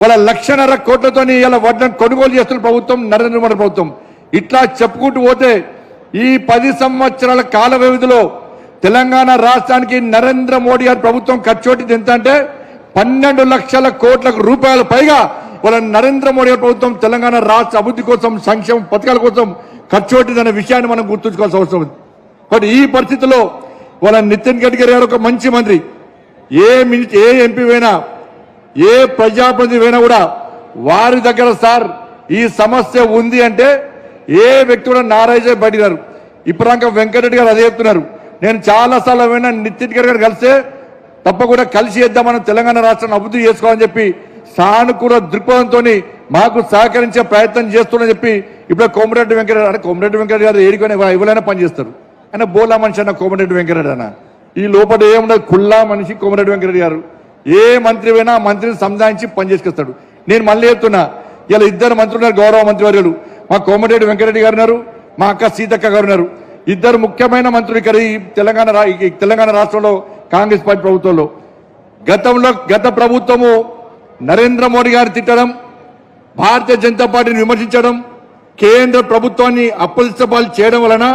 వాళ్ళ లక్షన్నర కోట్లతో ఇలా వడ్లను కొనుగోలు చేస్తున్న ప్రభుత్వం నరేంద్ర మోడీ ప్రభుత్వం. ఇట్లా చెప్పుకుంటూ పోతే ఈ పది సంవత్సరాల కాల వ్యవధిలో తెలంగాణ రాష్ట్రానికి నరేంద్ర మోడీ గారి ప్రభుత్వం ఖర్చు ఎంత అంటే పన్నెండు లక్షల కోట్ల రూపాయల పైగా వాళ్ళ నరేంద్ర మోడీ గారి ప్రభుత్వం తెలంగాణ రాష్ట్ర అభివృద్ధి కోసం సంక్షేమ పథకాల కోసం ఖర్చు పెట్టిందనే విషయాన్ని మనం గుర్తుంచుకోవాల్సిన అవసరం ఉంది. బట్ ఈ పరిస్థితిలో వాళ్ళ నితిన్ గడ్కరీ గారు ఒక మంచి మంత్రి. ఏ మినిట్ ఏ ఎంపీ అయినా ఏ ప్రజాప్రతినిధి అయినా కూడా వారి దగ్గర సార్ ఈ సమస్య ఉంది అంటే ఏ వ్యక్తి కూడా నారాయణ పడినారు ఇప్పటిదాకా వెంకటరెడ్డి గారు అదే చెప్తున్నారు. నేను చాలా సార్లు విన్నా నితిన్ గడ్కరీ గారు కలిస్తే తప్పకుండా కలిసి చేద్దామని తెలంగాణ రాష్ట్రాన్ని అభివృద్ధి చేసుకోవాలని చెప్పి సానుకూల దృక్పథంతో మాకు సహకరించే ప్రయత్నం చేస్తున్నా చెప్పి ఇప్పుడు కోమరెడ్డి వెంకటరెడ్డి అంటే కోమరెడ్డి వెంకటరెడ్డి గారు ఏడుకొని ఎవరైనా పనిచేస్తారు ఆయన బోలా మనిషి అన్న కోమరెడ్డి వెంకటరెడ్డి అన్న. ఈ లోపల ఏముండదు కుల్లా మనిషి కోమరెడ్డి వెంకటరెడ్డి గారు. ఏ మంత్రి అయినా మంత్రిని సంధానించి పనిచేసుకొస్తాడు. నేను మళ్ళీ చెప్తున్నా ఇలా ఇద్దరు మంత్రులు ఉన్నారు గౌరవ మంత్రి వర్యులు మా కోమటిరెడ్డి వెంకటరెడ్డి గారు ఉన్నారు మా అక్క సీతక్క గారు ఉన్నారు. ఇద్దరు ముఖ్యమైన మంత్రులు ఇక్కడ ఈ తెలంగాణ ఈ తెలంగాణ రాష్ట్రంలో కాంగ్రెస్ పార్టీ ప్రభుత్వంలో. గతంలో గత ప్రభుత్వము నరేంద్ర మోడీ గారు తిట్టడం భారతీయ జనతా పార్టీని విమర్శించడం కేంద్ర ప్రభుత్వాన్ని అప్పలిస్తపాలు చేయడం వలన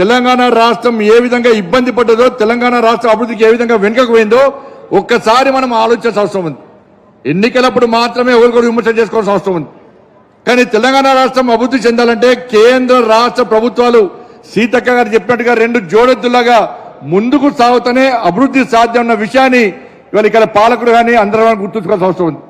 తెలంగాణ రాష్ట్రం ఏ విధంగా ఇబ్బంది పడ్డదో తెలంగాణ రాష్ట్ర అభివృద్ధికి ఏ విధంగా వెనుకకు పోయిందో ఒక్కసారి మనం ఆలోచించాల్సిన అవసరం ఉంది. ఎన్నికలప్పుడు మాత్రమే ఒకరికొకరు విమర్శ చేసుకోవాల్సిన అవసరం ఉంది. కానీ తెలంగాణ రాష్ట్రం అభివృద్ధి చెందాలంటే కేంద్ర రాష్ట్ర ప్రభుత్వాలు సీతక్క గారు చెప్పినట్టుగా రెండు జోడెత్తులాగా ముందుకు సాగుతూనే అభివృద్ధి సాధ్యం అన్న విషయాన్ని ఇవాళ ఇక్కడ పాలకుడు కానీ అందరం గుర్తుంచుకోవాల్సిన అవసరం ఉంది.